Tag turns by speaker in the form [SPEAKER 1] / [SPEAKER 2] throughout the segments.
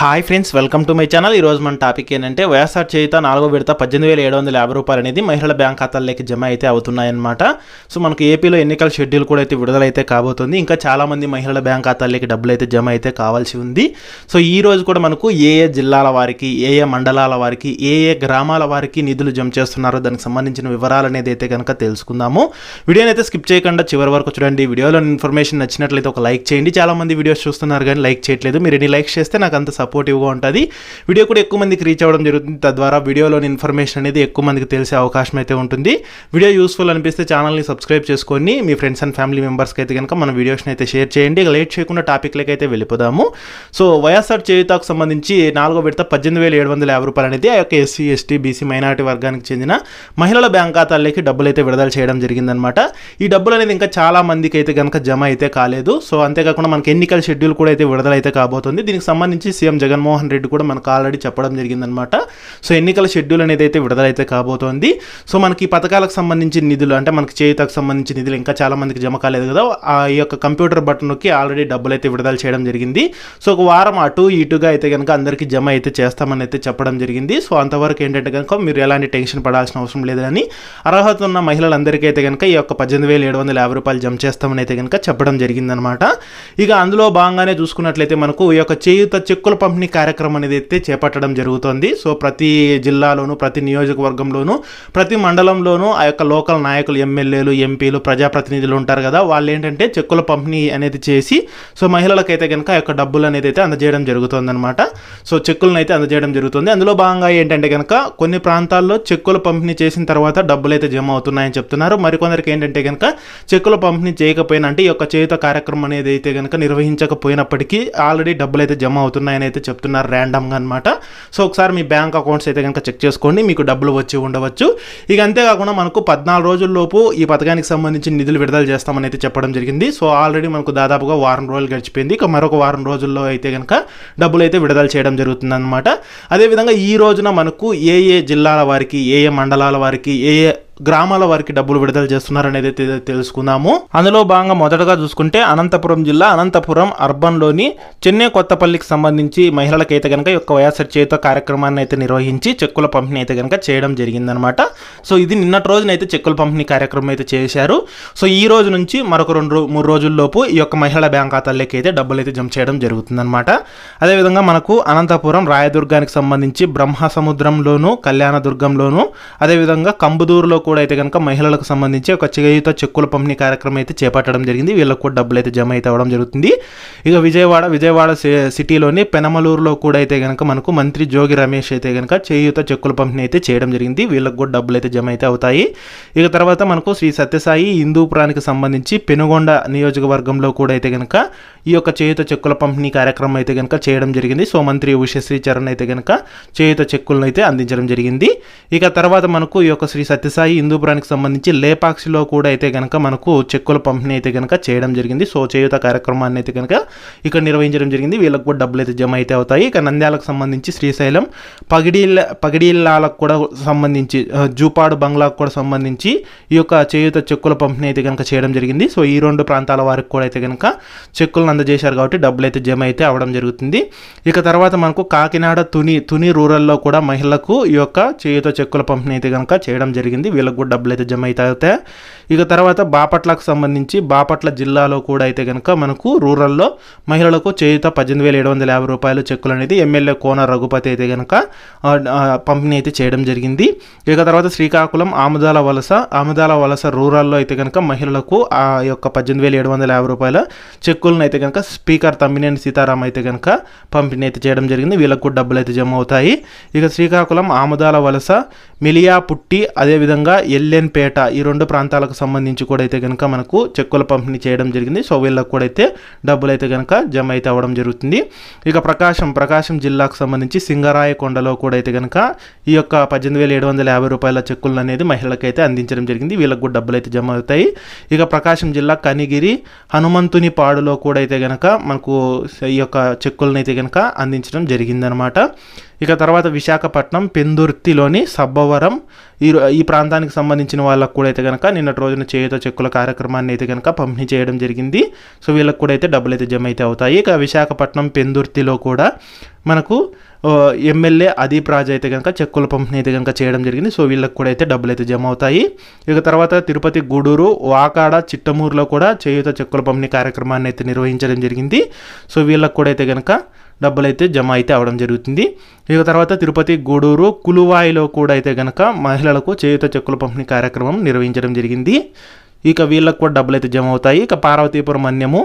[SPEAKER 1] Hi friends welcome to my channel ఈ రోజు మన టాపిక్ ఏంటంటే వైఎస్ఆర్ చేయుత నాలుగో విడత పద్దెనిమిది వేల ఏడు వందల యాభై రూపాయలు అనేది మహిళల బ్యాంక్ ఖాతాల్లోకి జమ అయితే అవుతున్నాయన్నమాట. సో మనకు ఏపీలో ఎన్నికల షెడ్యూల్ కూడా అయితే విడుదలైతే కాబోతుంది. ఇంకా చాలా మంది మహిళల బ్యాంక్ ఖాతాల్లోకి డబ్బులు అయితే జమ అయితే కావాల్సి ఉంది. సో ఈ రోజు కూడా మనకు ఏ ఏ జిల్లాల వారికి ఏ ఏ మండలాల వారికి ఏ ఏ గ్రామాల వారికి నిధులు జమ చేస్తున్నారో దానికి సంబంధించిన వివరాలు అనేది అయితే కనుక తెలుసుకుందాము. వీడియోని అయితే స్కిప్ చేయకుండా చివరి వరకు చూడండి. వీడియోలో ఇన్ఫర్మేషన్ నచ్చినట్లయితే ఒక లైక్ చేయండి. చాలా మంది వీడియోస్ చూస్తున్నారు కానీ లైక్ చేయట్లేదు. మీరు ఎన్ని లైక్ చేస్తే నాకు అంత సపోర్టివ్గా ఉంటుంది. వీడియో కూడా ఎక్కువ మందికి రీచ్ అవ్వడం జరుగుతుంది. తద్వారా వీడియోలోని ఇన్ఫర్మేషన్ అనేది ఎక్కువ మందికి తెలిసే అవకాశం అయితే ఉంటుంది. వీడియో యూస్ఫుల్ అనిపిస్తే ఛానల్ని సబ్స్క్రైబ్ చేసుకొని మీ ఫ్రెండ్స్ అండ్ ఫ్యామిలీ మెంబర్స్కి అయితే కనుక మన వీడియోస్ని అయితే షేర్ చేయండి. ఇక లేట్ చేయకుండా టాపిక్లకి అయితే వెళ్ళిపోదాము. సో వైఎస్ఆర్ చేయుతకు సంబంధించి నాలుగో విడత పద్దెనిమిది వేల ఏడు వందల యాభై రూపాయలు అనేది ఆ యొక్క ఎస్సీ ఎస్టీ బీసీ మైనారిటీ వర్గానికి చెందిన మహిళల బ్యాంక్ ఖాతాల్లోకి డబ్బులు అయితే విడుదల చేయడం జరిగిందనమాట ఈ డబ్బులు అనేది ఇంకా చాలా మందికి అయితే కనుక జమ అయితే కాలేదు. సో అంతేకాకుండా మనకి ఎన్నికల షెడ్యూల్ కూడా అయితే విడుదల అయితే కాబోతుంది. దీనికి సంబంధించి సీఎం జగన్మోహన్ రెడ్డి కూడా మనకు ఆల్రెడీ చెప్పడం జరిగిందనమాట సో ఎన్నికల షెడ్యూల్ అనేది అయితే విడుదలైతే కాబోతోంది. సో మనకి ఈ పథకాలకు సంబంధించిన నిధులు అంటే మనకి చేయుతకు సంబంధించిన నిధులు ఇంకా చాలా మందికి జమ కాలేదు కదా. ఆ యొక్క కంప్యూటర్ బటన్ నొక్కి ఆల్రెడీ డబ్బులు అయితే విడుదల చేయడం జరిగింది. సో ఒక వారం అటు ఇటుగా అయితే కనుక అందరికీ జమ అయితే చేస్తామని అయితే చెప్పడం జరిగింది. సో అంతవరకు ఏంటంటే కనుక మీరు ఎలాంటి టెన్షన్ పడాల్సిన అవసరం లేదని అర్హత ఉన్న మహిళలందరికీ అయితే కనుక ఈ యొక్క పద్దెనిమిది వేల ఏడు వందల యాభై రూపాయలు జమ చేస్తామని అయితే కనుక చెప్పడం జరిగిందనమాట ఇక అందులో భాగంగానే చూసుకున్నట్లయితే మనకు ఈ యొక్క చేయుత చెక్కుల పంపిణీ కార్యక్రమం అనేది అయితే చేపట్టడం జరుగుతుంది. సో ప్రతి జిల్లాలోను ప్రతి నియోజకవర్గంలోను ప్రతి మండలంలోనూ ఆ యొక్క లోకల్ నాయకులు ఎమ్మెల్యేలు ఎంపీలు ప్రజాప్రతినిధులు ఉంటారు కదా. వాళ్ళు ఏంటంటే చెక్కుల పంపిణీ అనేది చేసి సో మహిళలకైతే కనుక ఆ యొక్క డబ్బులు అనేది అయితే అందజేయడం జరుగుతుందన్నమాట. సో చెక్కులను అయితే అందజేయడం జరుగుతుంది. అందులో భాగంగా ఏంటంటే కనుక కొన్ని ప్రాంతాల్లో చెక్కుల పంపిణీ చేసిన తర్వాత డబ్బులు అయితే జమ అవుతున్నాయని చెప్తున్నారు. మరికొందరికి ఏంటంటే కనుక చెక్కుల పంపిణీ చేయకపోయినా అంటే ఈ యొక్క చేయుత కార్యక్రమం అనేది అయితే కనుక నిర్వహించకపోయినప్పటికీ ఆల్రెడీ డబ్బులు అయితే జమ అవుతున్నాయని అయితే చెప్తున్నారు ర్యాండమ్గా అనమాట సో ఒకసారి మీ బ్యాంక్ అకౌంట్స్ అయితే కనుక చెక్ చేసుకోండి మీకు డబ్బులు వచ్చి ఉండవచ్చు. ఇక అంతేకాకుండా మనకు పద్నాలుగు రోజుల్లోపు ఈ పథకానికి సంబంధించి నిధులు విడుదల చేస్తామని అయితే చెప్పడం జరిగింది. సో ఆల్రెడీ మనకు దాదాపుగా వారం రోజులు గడిచిపోయింది. ఇక మరొక వారం రోజుల్లో అయితే కనుక డబ్బులు అయితే విడుదల చేయడం జరుగుతుంది అనమాట అదేవిధంగా ఈ రోజున మనకు ఏ ఏ జిల్లాల వారికి ఏ ఏ మండలాల వారికి ఏ ఏ గ్రామాల వారికి డబ్బులు విడుదల చేస్తున్నారనేది అయితే తెలుసుకుందాము. అందులో భాగంగా మొదటగా చూసుకుంటే అనంతపురం జిల్లా అనంతపురం అర్బన్లోని చెన్నై కొత్తపల్లికి సంబంధించి మహిళలకైతే కనుక యొక్క వైఎస్ఆర్ చేత కార్యక్రమాన్ని అయితే నిర్వహించి చెక్కుల పంపిణీ అయితే కనుక చేయడం జరిగిందనమాట. సో ఇది నిన్నటి రోజున అయితే చెక్కుల పంపిణీ కార్యక్రమం అయితే చేశారు. సో ఈ రోజు నుంచి మరొక రెండు మూడు రోజుల్లోపు ఈ యొక్క మహిళల బ్యాంక్ ఖాతాల్లోకి అయితే డబ్బులు అయితే జమ చేయడం జరుగుతుందనమాట. అదేవిధంగా మనకు అనంతపురం రాయదుర్గానికి సంబంధించి బ్రహ్మ సముద్రంలోను కళ్యాణదుర్గంలోను అదేవిధంగా కంబుదూరులో కూడా అయితే కనుక మహిళలకు సంబంధించి ఒక చేయుత చెక్కుల పంపిణీ కార్యక్రమం అయితే చేపట్టడం జరిగింది. వీళ్ళకు కూడా డబ్బులు అయితే జమ అయితే అవ్వడం జరుగుతుంది. ఇక విజయవాడ విజయవాడ సి- సిటీలోని పెనమలూరులో కూడా అయితే కనుక మనకు మంత్రి జోగి రమేష్ అయితే కనుక చేయుత చెక్కుల పంపిణీ అయితే చేయడం జరిగింది. వీళ్ళకు కూడా డబ్బులు అయితే జమ అయితే అవుతాయి. ఇక తర్వాత మనకు శ్రీ సత్యసాయి హిందూపురానికి సంబంధించి పెనుగొండ నియోజకవర్గంలో కూడా అయితే కనుక ఈ యొక్క చేయుత చెక్కుల పంపిణీ కార్యక్రమం అయితే కనుక చేయడం జరిగింది. సో మంత్రి ఉషశ్రీ చరణ్ అయితే కనుక చేయుత చెక్కులను అయితే అందించడం జరిగింది. ఇక తర్వాత మనకు ఈ యొక్క శ్రీ సత్యసాయి హిందూపురానికి సంబంధించి లేపాక్షిలో కూడా అయితే కనుక మనకు చెక్కుల పంపిణీ అయితే కనుక చేయడం జరిగింది. సో చేయుత కార్యక్రమాన్ని అయితే కనుక ఇక్కడ నిర్వహించడం జరిగింది. వీళ్ళకి కూడా డబ్బులు అయితే జమ అయితే అవుతాయి. ఇక నంద్యాలకు సంబంధించి శ్రీశైలం పగిడీల పగిడీలాలకు కూడా సంబంధించి జూపాడు బంగ్లాకు కూడా సంబంధించి ఈ యొక్క చేయుత చెక్కుల పంపిణీ అయితే కనుక చేయడం జరిగింది. సో ఈ రెండు ప్రాంతాల వారికి కూడా అయితే కనుక చెక్కులను అందజేశారు కాబట్టి డబ్బులు అయితే జమ అయితే అవడం జరుగుతుంది. ఇక తర్వాత మనకు కాకినాడ తుని తుని రూరల్లో కూడా మహిళలకు ఈ యొక్క చేయుత చెక్కుల పంపిణీ అయితే కనుక చేయడం జరిగింది. వీళ్ళకు కూడా డబ్బులు అయితే జమ అయితే అవుతాయి ఇక తర్వాత బాపట్లకు సంబంధించి బాపట్ల జిల్లాలో కూడా అయితే కనుక మనకు రూరల్లో మహిళలకు చేయుత పద్దెనిమిది వేల ఏడు వందల యాభై రూపాయలు చెక్కులు అనేది ఎమ్మెల్యే కోన రఘుపతి అయితే కనుక పంపిణీ అయితే చేయడం జరిగింది. ఇక తర్వాత శ్రీకాకుళం ఆముదాల వలస ఆముదాల వలస రూరల్లో అయితే కనుక మహిళలకు ఆ యొక్క పద్దెనిమిది వేల ఏడు వందల యాభై రూపాయల చెక్కులను అయితే కనుక స్పీకర్ తమ్మినేని సీతారాం అయితే కనుక పంపిణీ అయితే చేయడం జరిగింది. వీళ్ళకు కూడా డబ్బులు అయితే జమ అవుతాయి. ఇక శ్రీకాకుళం ఆముదాల వలస మిలియా పుట్టి అదేవిధంగా ఎల్లెన్పేట ఈ రెండు ప్రాంతాలకు సంబంధించి కూడా అయితే కనుక మనకు చెక్కుల పంపిణీ చేయడం జరిగింది. సో వీళ్ళకు కూడా అయితే డబ్బులు అయితే కనుక జమ అయితే అవ్వడం జరుగుతుంది. ఇక ప్రకాశం ప్రకాశం జిల్లాకు సంబంధించి సింగరాయకొండలో కూడా అయితే కనుక ఈ యొక్క పద్దెనిమిది వేల ఏడు వందల యాభై రూపాయల చెక్కులను అనేది మహిళలకైతే అందించడం జరిగింది. వీళ్ళకు కూడా డబ్బులు అయితే జమ అవుతాయి. ఇక ప్రకాశం జిల్లా కనిగిరి హనుమంతుని పాడులో కూడా అయితే కనుక మనకు ఈ యొక్క చెక్కులను అయితే కనుక అందించడం జరిగిందనమాట. ఇక తర్వాత విశాఖపట్నం పెందుర్తిలోని సబ్బవరం ఈ ఈ ప్రాంతానికి సంబంధించిన వాళ్ళకు కూడా అయితే కనుక నిన్నటి రోజున చేయుత చెక్కుల కార్యక్రమాన్ని అయితే కనుక పంపిణీ చేయడం జరిగింది. సో వీళ్ళకి కూడా అయితే డబ్బులు అయితే జమ అయితే అవుతాయి. ఇక విశాఖపట్నం పెందుర్తిలో కూడా మనకు ఎమ్మెల్యే అదీప్ రాజు అయితే కనుక చెక్కుల పంపిణీ అయితే కనుక చేయడం జరిగింది. సో వీళ్ళకి కూడా అయితే డబ్బులు అయితే జమ అవుతాయి. ఇక తర్వాత తిరుపతి గూడూరు వాకాడ చిట్టమూరులో కూడా చేయుత చెక్కుల పంపిణీ కార్యక్రమాన్ని అయితే నిర్వహించడం జరిగింది. సో వీళ్ళకి కూడా అయితే కనుక డబ్బులు అయితే జమ అయితే అవడం జరుగుతుంది. ఇక తర్వాత తిరుపతి గూడూరు కులువాయిలో కూడా అయితే గనక మహిళలకు చేయుత చెక్కుల పంపిణీ కార్యక్రమం నిర్వహించడం జరిగింది. ఇక వీళ్ళకు కూడా డబ్బులు అయితే జమ అవుతాయి. ఇక పార్వతీపురం అన్యము.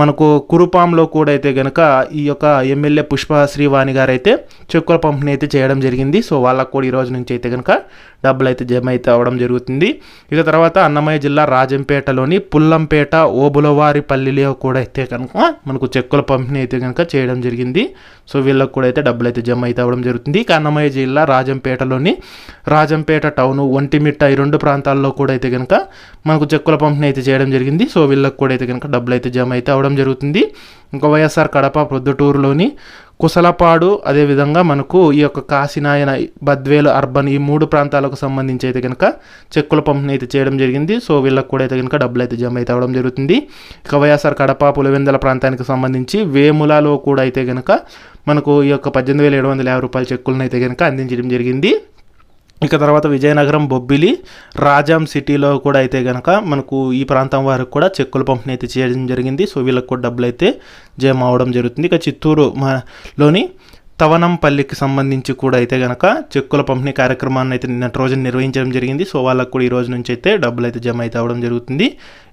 [SPEAKER 1] మనకు కురుపాంలో కూడా అయితే కనుక ఈ యొక్క ఎమ్మెల్యే పుష్ప శ్రీవాణి గారు అయితే చెక్కుల పంపిణీ అయితే చేయడం జరిగింది. సో వాళ్ళకు కూడా ఈ రోజు నుంచి అయితే కనుక డబ్బులు అయితే జమ అయితే అవ్వడం జరుగుతుంది. ఇక తర్వాత అన్నమయ్య జిల్లా రాజంపేటలోని పుల్లంపేట ఓబులవారిపల్లిలో కూడా అయితే కనుక మనకు చెక్కుల పంపిణీ అయితే కనుక చేయడం జరిగింది. సో వీళ్ళకు కూడా అయితే డబ్బులు అయితే జమ అయితే అవ్వడం జరుగుతుంది. ఇక అన్నమయ్య జిల్లా రాజంపేటలోని రాజంపేట టౌను ఒంటిమిట్ట ఈ రెండు ప్రాంతాల్లో కూడా అయితే కనుక మనకు చెక్కుల పంపిణీ అయితే చేయడం జరిగింది. సో వీళ్ళకి కూడా అయితే కనుక డబ్బులు అయితే జమ అయితే అవడం జరుగుతుంది. ఇంకా వైఎస్ఆర్ కడప ప్రొద్దుటూరులోని కుసలపాడు అదేవిధంగా మనకు ఈ యొక్క కాశీనాయన బద్వేలు అర్బన్ ఈ మూడు ప్రాంతాలకు సంబంధించి అయితే కనుక చెక్కుల పంపిణీ అయితే చేయడం జరిగింది. సో వీళ్ళకి కూడా అయితే కనుక డబ్బులు అయితే జమ అయితే అవడం జరుగుతుంది. ఇక వైఎస్ఆర్ కడప పులివెందల ప్రాంతానికి సంబంధించి వేములలో కూడా అయితే కనుక మనకు ఈ యొక్క పద్దెనిమిది వేల ఏడు వందల యాభై రూపాయల చెక్కులను అయితే కనుక అందించడం జరిగింది. ఇక తర్వాత విజయనగరం బొబ్బిలి రాజాం సిటీలో కూడా అయితే కనుక మనకు ఈ ప్రాంతం వారికి కూడా చెక్కుల పంపిణీ అయితే చేయడం జరిగింది. సో వీళ్ళకి కూడా డబ్బులు అయితే జమ అవడం జరుగుతుంది. ఇక చిత్తూరు మా- లోని తవనంపల్లికి సంబంధించి కూడా అయితే కనుక చెక్కుల పంపిణీ కార్యక్రమాన్ని అయితే నిన్నటి రోజున నిర్వహించడం జరిగింది. సో వాళ్ళకు కూడా ఈ రోజు నుంచి అయితే డబ్బులు అయితే జమ అయితే అవ్వడం జరుగుతుంది.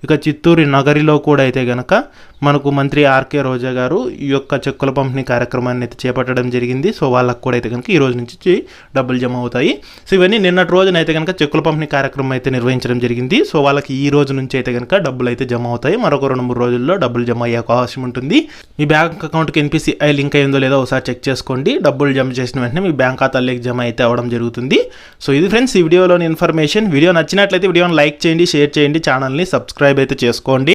[SPEAKER 1] ఇక చిత్తూరు నగరిలో కూడా అయితే కనుక మనకు మంత్రి ఆర్కే రోజా గారు ఈ యొక్క చెక్కుల పంపిణీ కార్యక్రమాన్ని అయితే చేపట్టడం జరిగింది. సో వాళ్ళకు కూడా అయితే కనుక ఈ రోజు నుంచి డబ్బులు జమ అవుతాయి. సో ఇవన్నీ నిన్నటి రోజున అయితే కనుక చెక్కుల పంపిణీ కార్యక్రమం అయితే నిర్వహించడం జరిగింది. సో వాళ్ళకి ఈ రోజు నుంచి అయితే కనుక డబ్బులు అయితే జమ అవుతాయి. మరొక రెండు మూడు రోజుల్లో డబ్బులు జమ అయ్యే అవకాశం ఉంటుంది. మీ బ్యాంక్ అకౌంట్కి ఎన్పిసిఐ లింక్ అయిందో లేదో ఒకసారి చెక్ చేసుకోండి. డబ్బులు జమ చేసిన వెంటనే మీ బ్యాంక్ ఖాతాలోకి జమ అయితే అవ్వడం జరుగుతుంది. సో ఇది ఫ్రెండ్స్ ఈ వీడియోలోని ఇన్ఫర్మేషన్. వీడియో నచ్చినట్లయితే వీడియోని లైక్ చేయండి షేర్ చేయండి ఛానల్ని సబ్స్క్రైబ్ అయితే చేసుకోండి.